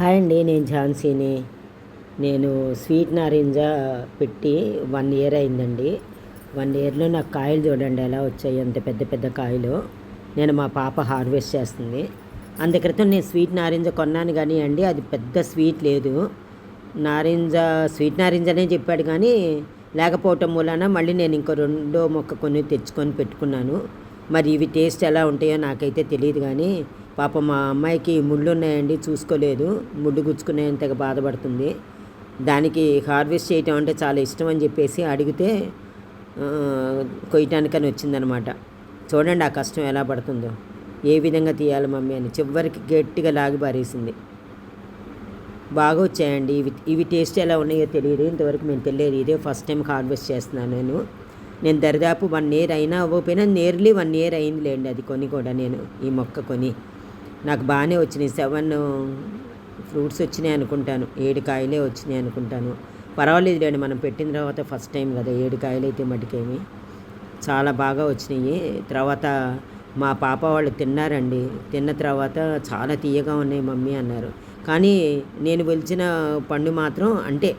Hi అండి నేను ఝాన్సీని. నేను స్వీట్ నారింజ పెట్టి వన్ ఇయర్ అయిందండి. వన్ ఇయర్లో నాకు కాయలు చూడండి ఎలా వచ్చాయి అంత పెద్ద పెద్ద కాయలు. నేను మా పాప హార్వెస్ట్ చేస్తుంది. అందుక్రితం క్రితం నేను స్వీట్ నారింజ కొన్నాను కానీ అండి అది పెద్ద స్వీట్ లేదు. నారింజ స్వీట్ నారింజ అనే చెప్పాడు కానీ లేకపోవటం మూలన మళ్ళీ నేను ఇంకో రెండో మొక్క కొన్ని తెచ్చుకొని పెట్టుకున్నాను. మరి ఇవి టేస్ట్ ఎలా ఉంటాయో నాకైతే తెలియదు కానీ పాప మా అమ్మాయికి ముళ్ళు ఉన్నాయండి చూసుకోలేదు. ముళ్ళు గుచ్చుకునేంతగా బాధపడుతుంది. దానికి హార్వెస్ట్ చేయటం అంటే చాలా ఇష్టం అని చెప్పేసి అడిగితే కొయ్యటానికని వచ్చిందనమాట. చూడండి ఆ కష్టం ఎలా పడుతుందో. ఏ విధంగా తీయాలి మమ్మీ అని చివరికి గట్టిగా లాగి పారేసింది. బాగా వచ్చాయండి ఇవి ఇవి టేస్ట్ ఎలా ఉన్నాయో తెలియదు. ఇంతవరకు మేము తెలియదు ఇదే ఫస్ట్ టైం హార్వెస్ట్ చేస్తున్నాను నేను. నేను దరిదాపు వన్ ఇయర్ అయినా అవ్వకపోయినా నియర్లీ వన్ ఇయర్ అయిందిలేండి అది కొని కూడా నేను ఈ మొక్క కొని. నాకు బాగానే వచ్చినాయి. సెవెన్ ఫ్రూట్స్ వచ్చినాయి అనుకుంటాను. ఏడు కాయలే వచ్చినాయి అనుకుంటాను. పర్వాలేదు లేండి మనం పెట్టిన తర్వాత ఫస్ట్ టైం కదా ఏడు కాయలు అయితే మటుకేమి. చాలా బాగా వచ్చినాయి. తర్వాత మా పాప వాళ్ళు తిన్నారండి. తిన్న తర్వాత చాలా తీయగా ఉన్నాయి మమ్మీ అన్నారు. కానీ నేను వెలిచిన పండు మాత్రం అంటే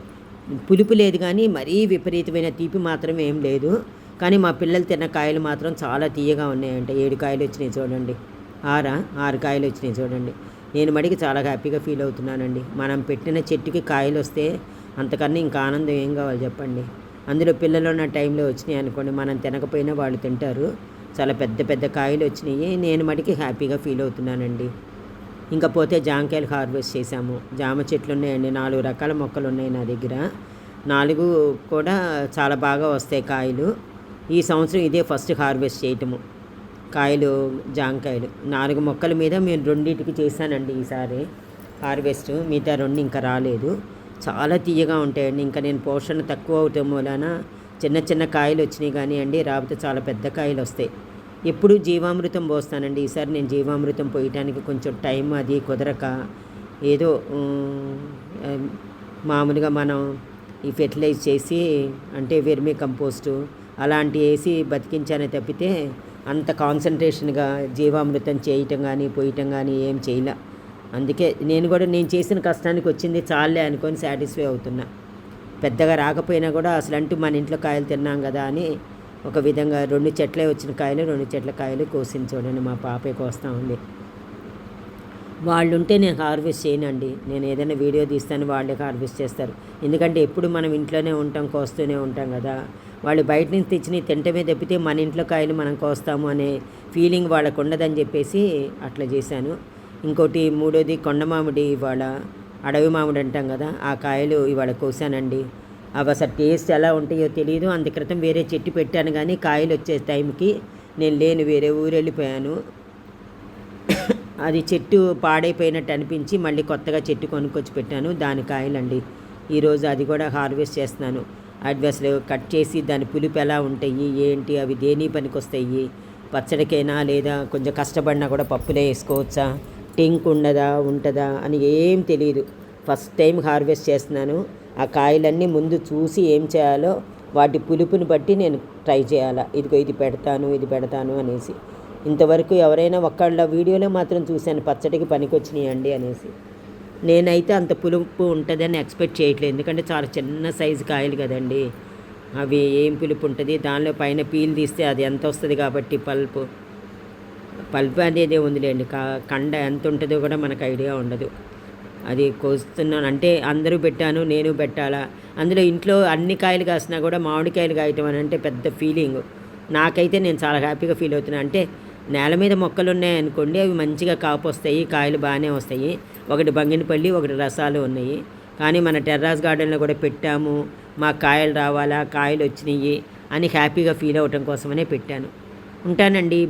పులుపు లేదు కానీ మరీ విపరీతమైన తీపి మాత్రం ఏం లేదు. కానీ మా పిల్లలు తిన్న కాయలు మాత్రం చాలా తీయగా ఉన్నాయంట. ఏడు కాయలు వచ్చినాయి చూడండి. ఆరా ఆరు కాయలు వచ్చినాయి చూడండి. నేను మడికి చాలా హ్యాపీగా ఫీల్ అవుతున్నానండి. మనం పెట్టిన చెట్టుకి కాయలు వస్తే అంతకన్నా ఇంకా ఆనందం ఏం కావాలి చెప్పండి? అందులో పిల్లలు ఉన్న టైంలో వచ్చినాయి అనుకోండి మనం తినకపోయినా వాళ్ళు తింటారు. చాలా పెద్ద పెద్ద కాయలు వచ్చినాయి. నేను మడికి హ్యాపీగా ఫీల్ అవుతున్నానండి. ఇంకా పోతే జామకాయలు హార్వెస్ట్ చేశాము. జామ చెట్లు ఉన్నాయండి. నాలుగు రకాల మొక్కలు ఉన్నాయి నా దగ్గర. నాలుగు కూడా చాలా బాగా వస్తాయి కాయలు. ఈ సంవత్సరం ఇదే ఫస్ట్ హార్వెస్ట్ చేయటము. కాయలు జాంకాయలు. నాలుగు మొక్కల మీద మేము రెండింటికి చేశానండి ఈసారి హార్వెస్ట్. మిగతా రెండు ఇంకా రాలేదు. చాలా తీయగా ఉంటాయండి. ఇంకా నేను పోషణ తక్కువ అవటం వలన చిన్న చిన్న కాయలు వచ్చినాయి కానీ అండి రాబోతే చాలా పెద్ద కాయలు వస్తాయి. ఎప్పుడు జీవామృతం పోస్తానండి. ఈసారి నేను జీవామృతం పోయటానికి కొంచెం టైం అది కుదరక ఏదో మామూలుగా మనం ఈ ఫెర్టిలైజ్ చేసి అంటే వెర్మీ కంపోస్టు అలాంటి వేసి బతికించానే తప్పితే అంత కాన్సన్ట్రేషన్గా జీవామృతం చేయటం కానీ పోయటం కానీ ఏం చేయలే. అందుకే నేను కూడా నేను చేసిన కష్టానికి వచ్చింది చాలే అనుకొని సాటిస్ఫై అవుతున్నా. పెద్దగా రాకపోయినా కూడా అసలు అంటూ మన ఇంట్లో కాయలు తిన్నాం కదా అని ఒక విధంగా రెండు చెట్లే వచ్చిన కాయలు రెండు చెట్ల కాయలు కోసింది చూడండి మా పాపే కోస్తా ఉంది. వాళ్ళు ఉంటే నేను హార్వెస్ట్ చేయనండి. నేను ఏదైనా వీడియో తీస్తాను వాళ్ళే హార్వెస్ట్ చేస్తారు. ఎందుకంటే ఎప్పుడు మనం ఇంట్లోనే ఉంటాం కోస్తూనే ఉంటాం కదా. వాళ్ళు బయట నుంచి తెచ్చిన తింటమే తప్పితే మన ఇంట్లో కాయలు మనం కోస్తాము అనే ఫీలింగ్ వాళ్ళకు ఉండదని చెప్పేసి అట్లా చేశాను. ఇంకోటి మూడోది కొండ మామిడి ఇవాళ అడవి మామిడి అంటాం కదా ఆ కాయలు ఇవాళ కోసానండి. అవి అసలు టేస్ట్ ఎలా ఉంటాయో తెలియదు అందుక్రితం క్రితం వేరే చెట్టు పెట్టాను కానీ కాయలు వచ్చే టైంకి నేను లేను వేరే ఊరు వెళ్ళిపోయాను. అది చెట్టు పాడైపోయినట్టు అనిపించి మళ్ళీ కొత్తగా చెట్టు కొనుక్కొచ్చి పెట్టాను. దాని కాయలండి. ఈరోజు అది కూడా హార్వెస్ట్ చేస్తున్నాను. అవి అసలు కట్ చేసి దాని పులుపు ఎలా ఉంటాయి ఏంటి అవి దేని పనికి వస్తాయి పచ్చడికైనా లేదా కొంచెం కష్టపడినా కూడా పప్పులే వేసుకోవచ్చా టింక్ ఉండదా ఉంటుందా అని ఏం తెలియదు. ఫస్ట్ టైం హార్వెస్ట్ చేస్తున్నాను. ఆ కాయలన్నీ ముందు చూసి ఏం చేయాలో వాటి పులుపుని బట్టి నేను ట్రై చేయాలా. ఇదిగో ఇది పెడతాను ఇది పెడతాను అనేసి. ఇంతవరకు ఎవరైనా ఒక్కళ్ళ వీడియోలో మాత్రం చూశాను పచ్చడికి పనికొచ్చినాయండి అనేసి. నేనైతే అంత పులుపు ఉంటుందని ఎక్స్పెక్ట్ చేయట్లేదు. ఎందుకంటే చాలా చిన్న సైజు కాయలు కదండి. అవి ఏం పులుపు ఉంటుంది? దానిలో పైన పీల్ తీస్తే అది ఎంత వస్తుంది కాబట్టి పల్పు. పల్పు అనేది ఉందిలేండి. కండ ఎంత ఉంటుందో కూడా మనకు ఐడియా ఉండదు. అది కోస్తున్నాను. అంటే అందరూ పెట్టాను నేను పెట్టాలా? అందులో ఇంట్లో అన్ని కాయలు కాసినా కూడా మామిడికాయలు కాయటం అని అంటే పెద్ద ఫీలింగ్ నాకైతే నేను చాలా హ్యాపీగా ఫీల్ అవుతున్నాను అంటే నేల మీద మొక్కలు ఉన్నాయనుకోండి అవి మంచిగా కాపు వస్తాయి కాయలు బాగానే వస్తాయి. ఒకటి బంగినపల్లి ఒకటి రసాలు ఉన్నాయి. కానీ మన టెర్రాస్ గార్డెన్లో కూడా పెట్టాము మా కాయలు రావాలా కాయలు వచ్చినాయి అని హ్యాపీగా ఫీల్ అవ్వటం కోసమనే పెట్టాను. ఉంటానండి